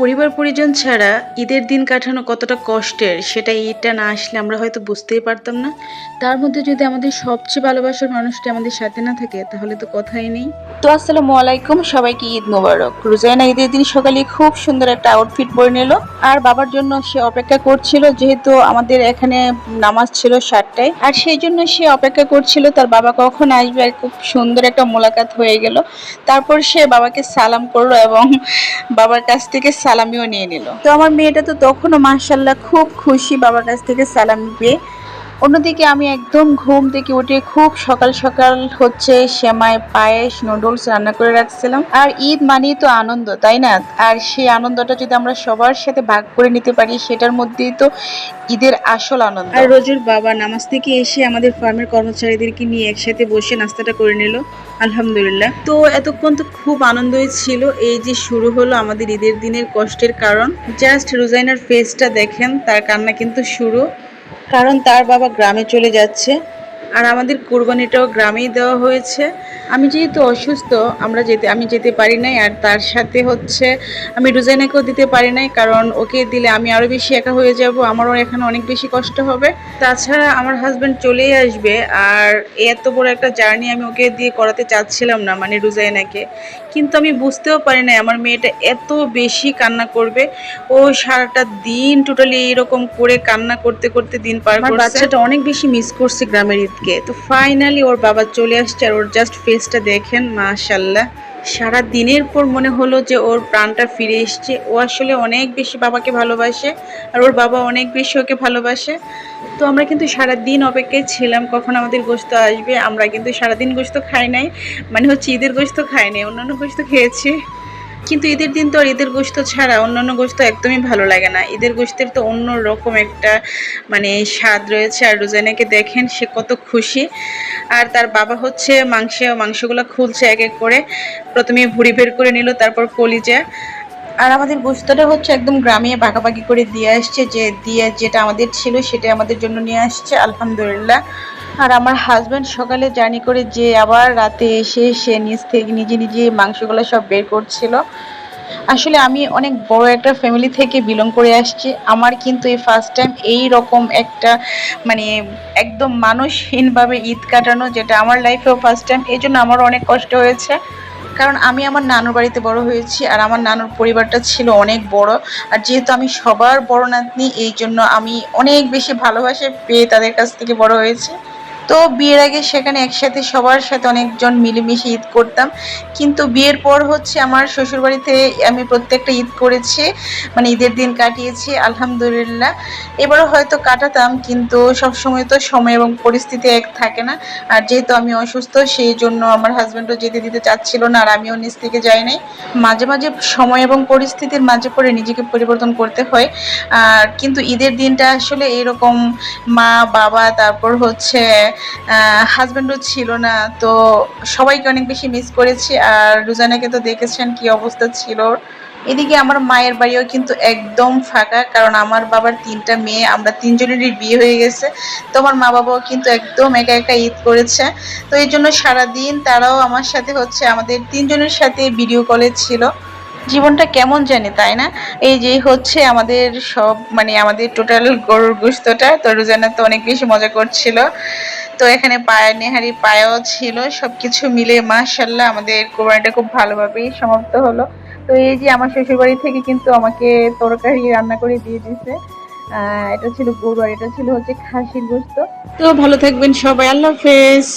পরিবার পরিজন ছাড়া ঈদের দিন কাটানো কতটা কষ্টের, সেটা ঈদটা না আসলে আমরা হয়তো বুঝতেই পারতাম না। তার মধ্যে যদি আমাদের সবচেয়ে ভালোবাসার মানুষটি আমাদের সাথে না থাকে, তাহলে তো কথাই নেই। তো আসসালামু আলাইকুম, সবাইকে ঈদ মোবারক। রোজাইনা ঈদের দিন সকালে খুব সুন্দর একটা আউটফিট পরে নিল। আর বাবার জন্য সে অপেক্ষা করছিল, যেহেতু আমাদের এখানে নামাজ ছিল সাতটায়। আর সেই জন্য সে অপেক্ষা করছিল, তার বাবা কখন আসবে, আর খুব সুন্দর একটা মোলাকাত হয়ে গেল। তারপর সে বাবাকে সালাম করল এবং বাবার কাছ থেকে সালামিও নিয়ে নিল। তো আমার মেয়েটা তো তখনও মার্শাল্লাহ খুব খুশি বাবার কাছ থেকে সালাম পেয়ে অন্যদিকে আমি একদম ঘুম থেকে উঠে খুব সকাল সকাল হচ্ছে সেমাই পায়েস, নুডলস রান্না করে রাখছিলাম। আর ঈদ মানেই তো আনন্দ, তাই না? আর সেই আনন্দটা যদি আমরা সবার সাথে ভাগ করে নিতে পারি, সেটার মধ্যেই তো ঈদের আসল আনন্দ। আর রোজুর বাবা নামাজ থেকে এসে আমাদের ফার্মের কর্মচারীদেরকে নিয়ে একসাথে বসে নাস্তাটা করে নিল, আলহামদুলিল্লাহ। তো এতক্ষণ তো খুব আনন্দই ছিল, এই যে শুরু হলো আমাদের ঈদের দিনের কষ্টের কারণ। জাস্ট রোজাইনার ফেসটা দেখেন, তার কান্না কিন্তু শুরু। কারণ তার বাবা গ্রামে চলে যাচ্ছে। আর আমাদের কোরবানিটাও গ্রামেই দেওয়া হয়েছে। আমি যেহেতু অসুস্থ আমরা যেতে আমি যেতে পারি নাই আর তার সাথে হচ্ছে আমি রোজাইনাকেও দিতে পারি নাই কারণ ওকে দিলে আমি আরও বেশি একা হয়ে যাব আমারও এখানে অনেক বেশি কষ্ট হবে। তাছাড়া আমার হাজব্যান্ড চলেই আসবে আর এত বড় একটা জার্নি আমি ওকে দিয়ে করাতে চাচ্ছিলাম না মানে রোজাইনাকে। কিন্তু আমি বুঝতেও পারি নাই আমার মেয়েটা এত বেশি কান্না করবে। ও সারাটা দিন টোটালি এরকম করে কান্না করতে করতে দিন পার বাচ্চাটা অনেক বেশি মিস করছে গ্রামের ঈদকে তো ফাইনালি ওর বাবা চলে আসছে আর ওর জাস্ট ফেসটা দেখেন মাশাল্লাহ সারা দিনের পর মনে হলো যে ওর প্রাণটা ফিরে এসছে। ও আসলে অনেক বেশি বাবাকে ভালোবাসে আর ওর বাবা অনেক বেশি ওকে ভালোবাসে। তো আমরা কিন্তু সারা দিন অপেক্ষায় ছিলাম, কখন আমাদের গোস্ত আসবে, আমরা কিন্তু সারাদিন গোস্ত খাই নাই। মানে হচ্ছে ঈদের গোস্ত খাই নাই, অন্যান্য গোস্ত খেয়েছি। কিন্তু ঈদের দিন তো আর ঈদের গোস্ত ছাড়া অন্যান্য গোস্ত একদমই ভালো লাগে না। ঈদের গোস্তের তো অন্য রকম একটা মানে স্বাদ রয়েছে। আর রোজানাকে দেখেন, সে কত খুশি। আর তার বাবা হচ্ছে মাংস, মাংসগুলো খুলছে এক এক করে। প্রথমে ভুড়ি বের করে নিল, তারপর কলিজা। আর আমাদের গোস্তটা হচ্ছে একদম গ্রামে ভাগাভাগি করে দিয়ে আসছে। যে, দিয়ে যেটা আমাদের ছিল সেটা আমাদের জন্য নিয়ে আসছে। আলহামদুলিল্লাহ। আর আমার হাজব্যান্ড সকালে জার্নি করে যে আবার রাতে এসে সে নিজ থেকে নিজে নিজে মাংসগুলো সব বের করছিল। আসলে আমি অনেক বড় একটা ফ্যামিলি থেকে বিলং করে আসছি। আমার কিন্তু এই ফার্স্ট টাইম এই রকম একটা মানে একদম মানুষহীনভাবে ঈদ কাটানো যেটা আমার লাইফেও ফার্স্ট টাইম এই জন্য আমারও অনেক কষ্ট হয়েছে। কারণ আমি আমার নানুর বাড়িতে বড় হয়েছি আর আমার নানুর পরিবারটা ছিল অনেক বড়। আর যেহেতু আমি সবার বড় নাতনি, এই জন্য আমি অনেক বেশি ভালোবাসে পেয়ে তাদের কাছ থেকে বড় হয়েছি। তো বিয়ের আগে সেখানে একসাথে সবার সাথে অনেকজন মিলেমিশে ঈদ করতাম। কিন্তু বিয়ের পর হচ্ছে আমার শ্বশুরবাড়িতে আমি প্রত্যেকটা ঈদ করেছি মানে ঈদের দিন কাটিয়েছি, আলহামদুলিল্লাহ। এবারও হয়তো কাটাতাম, কিন্তু সব সময় তো সময় এবং পরিস্থিতি এক থাকে না। আর যেহেতু আমি অসুস্থ, সেই জন্য আমার হাজব্যান্ডও যেতে দিতে চাচ্ছিল না, আর আমিও নিজ থেকে যাই নাই। মাঝে মাঝে সময় এবং পরিস্থিতির মাঝে পড়ে নিজেকে পরিবর্তন করতে হয়। আর কিন্তু ঈদের দিনটা আসলে এরকম মা, বাবা, তারপর হচ্ছে হাজব্যান্ডও ছিল না, তো সবাইকে অনেক বেশি মিস করেছি। আর রুজানাকে তো দেখেছেন কি অবস্থা ছিল। এদিকে আমার মায়ের বাড়িও কিন্তু একদম ফাঁকা, কারণ আমার বাবার তিনটা মেয়ে, আমরা তিনজনেরই বিয়ে হয়ে গেছে। তো আমার মা বাবাও কিন্তু একদম একা একা ঈদ করেছে। তো এই জন্য সারাদিন তারাও আমার সাথে হচ্ছে, আমাদের তিনজনের সাথে ভিডিও কলে ছিল। জীবনটা কেমন জানি, তাই না? এই যে হচ্ছে আমাদের সব মানে আমাদের টোটাল গরুর গোস্তটা তো রোজানা তো অনেক বেশি মজা করছিল। তো এখানে পায়া, নেহারি পায়াও ছিল, সবকিছু মিলে মাশাল্লাহ আমাদের কোরবানিটা খুব ভালোভাবেই সমাপ্ত হলো। তো এই যে আমার শ্বশুরবাড়ি থেকে কিন্তু আমাকে তরকারি রান্না করে দিয়ে দিয়েছে। এটা ছিল গরু আর এটা ছিল হচ্ছে খাসির গোস্ত তো ভালো থাকবেন সবাই, আল্লাহ হাফেজ।